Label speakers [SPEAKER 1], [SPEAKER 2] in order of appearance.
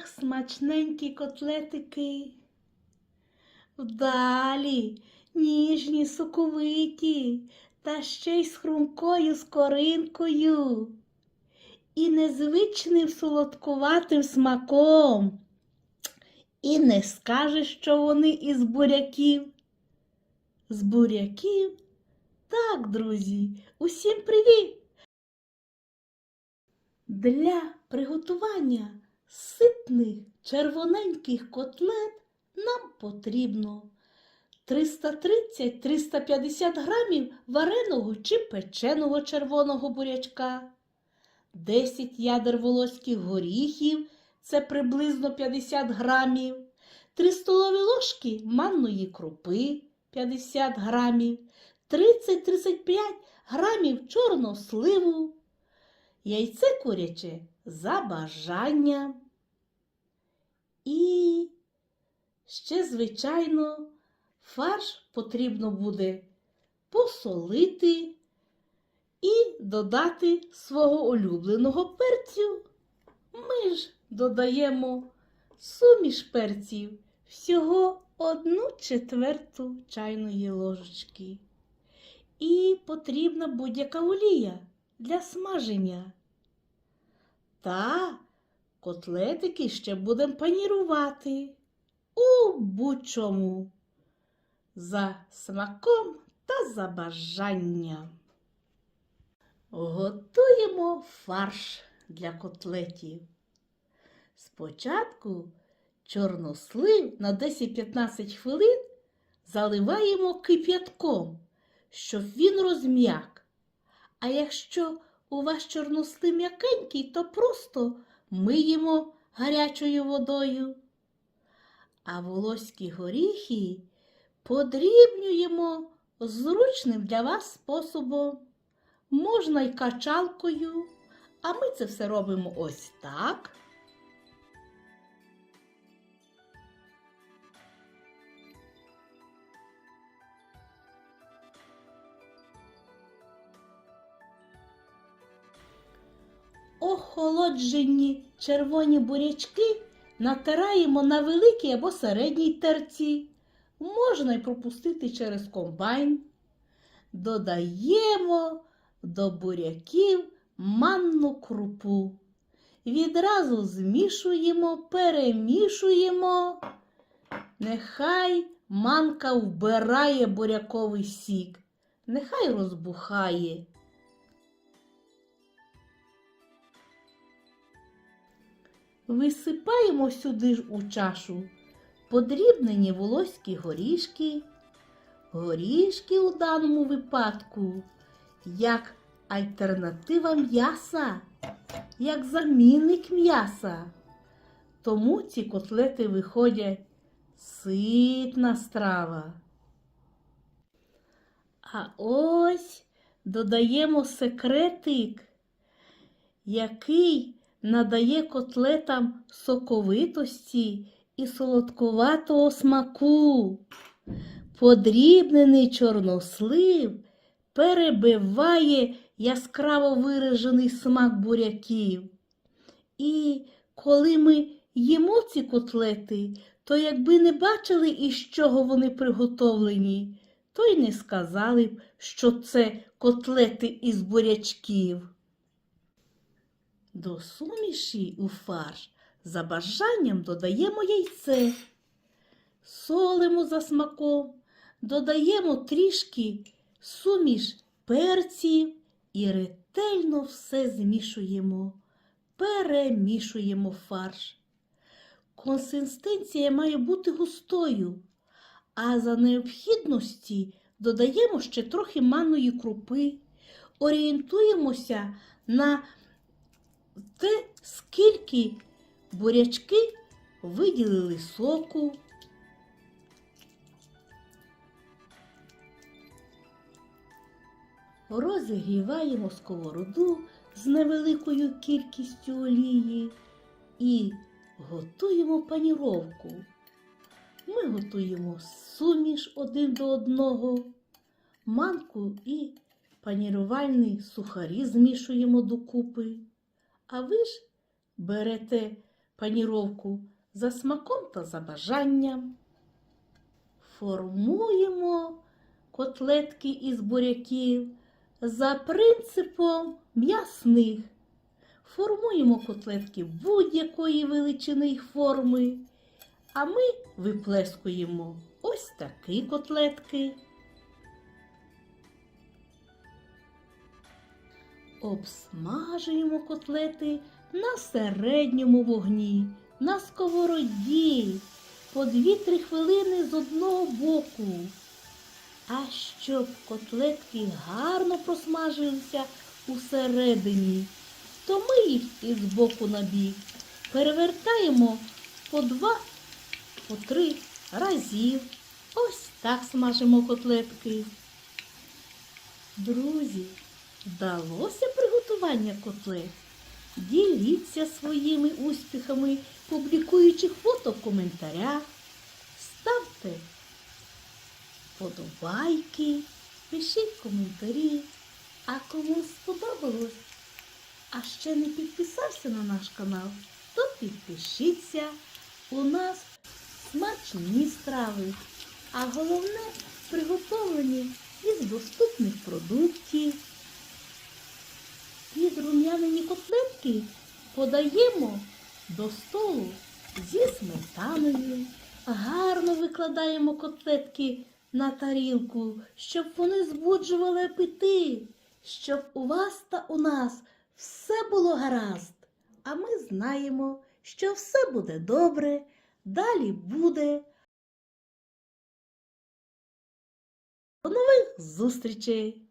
[SPEAKER 1] Ах, смачненькі котлетики. Вдалі, ніжні, соковиті, та ще й з хрумкою скоринкою. І незвичним солодкуватим смаком. І не скажеш, що вони із буряків. З буряків? Так, друзі, усім привіт! Для приготування ситних червоненьких котлет нам потрібно. 330-350 грамів вареного чи печеного червоного бурячка, 10 ядер волоських горіхів, це приблизно 50 грамів, 3 столові ложки манної крупи 50 грамів, 30-35 грамів чорного сливу, яйце куряче за бажанням. І ще, звичайно, фарш потрібно буде посолити і додати свого улюбленого перцю. Ми ж додаємо суміш перців всього одну четверту чайної ложечки. І потрібна будь-яка олія для смаження. Та котлетики ще будемо панірувати у будь-чому за смаком та за бажанням. Готуємо фарш для котлетів. Спочатку чорнослив на 10-15 хвилин заливаємо кип'ятком, щоб він розм'як. А якщо у вас чорнослив м'якенький, то просто миємо гарячою водою. А волоські горіхи подрібнюємо зручним для вас способом. Можна й качалкою, а ми це все робимо ось так. Охолоджені червоні бурячки натираємо на великій або середній терці. Можна й пропустити через комбайн. Додаємо до буряків манну крупу. Відразу змішуємо, перемішуємо. Нехай манка вбирає буряковий сік, нехай розбухає. Висипаємо сюди ж у чашу подрібнені волоські горішки. Горішки у даному випадку як альтернатива м'яса, як замінник м'яса. Тому ці котлети виходять ситна страва. А ось додаємо секретик, який надає котлетам соковитості і солодкуватого смаку. Подрібнений чорнослив перебиває яскраво виражений смак буряків. І коли ми їмо ці котлети, то якби не бачили, із чого вони приготовлені, то й не сказали б, що це котлети із бурячків. До суміші у фарш. За бажанням додаємо яйце, солимо за смаком, додаємо трішки суміш перців і ретельно все змішуємо, перемішуємо фарш. Консистенція має бути густою, а за необхідності додаємо ще трохи манної крупи, орієнтуємося на те, скільки бурячки виділили соку. Розігріваємо сковороду з невеликою кількістю олії і готуємо паніровку. Ми готуємо суміш один до одного, манку і панірувальні сухарі змішуємо докупи. А ви ж берете паніровку за смаком та за бажанням. Формуємо котлетки із буряків за принципом м'ясних. Формуємо котлетки будь-якої величини й форми, а ми виплескуємо ось такі котлетки. Обсмажуємо котлети на середньому вогні, на сковороді по 2-3 хвилини з одного боку. А щоб котлетки гарно просмажилися усередині, то ми їх із боку на бік перевертаємо по два, по три разів. Ось так смажимо котлетки. Друзі, вдалося приготування котлет? Діліться своїми успіхами, публікуючи фото в коментарях. Ставте подобайки, пишіть коментарі. А кому сподобалось, а ще не підписався на наш канал, то підпишіться. У нас смачні страви, а головне приготовлені із доступних продуктів. Підрум'янені котлетки подаємо до столу зі сметаною. Гарно викладаємо котлетки на тарілку, щоб вони збуджували апетит, щоб у вас та у нас все було гаразд. А ми знаємо, що все буде добре, далі буде. До нових зустрічей!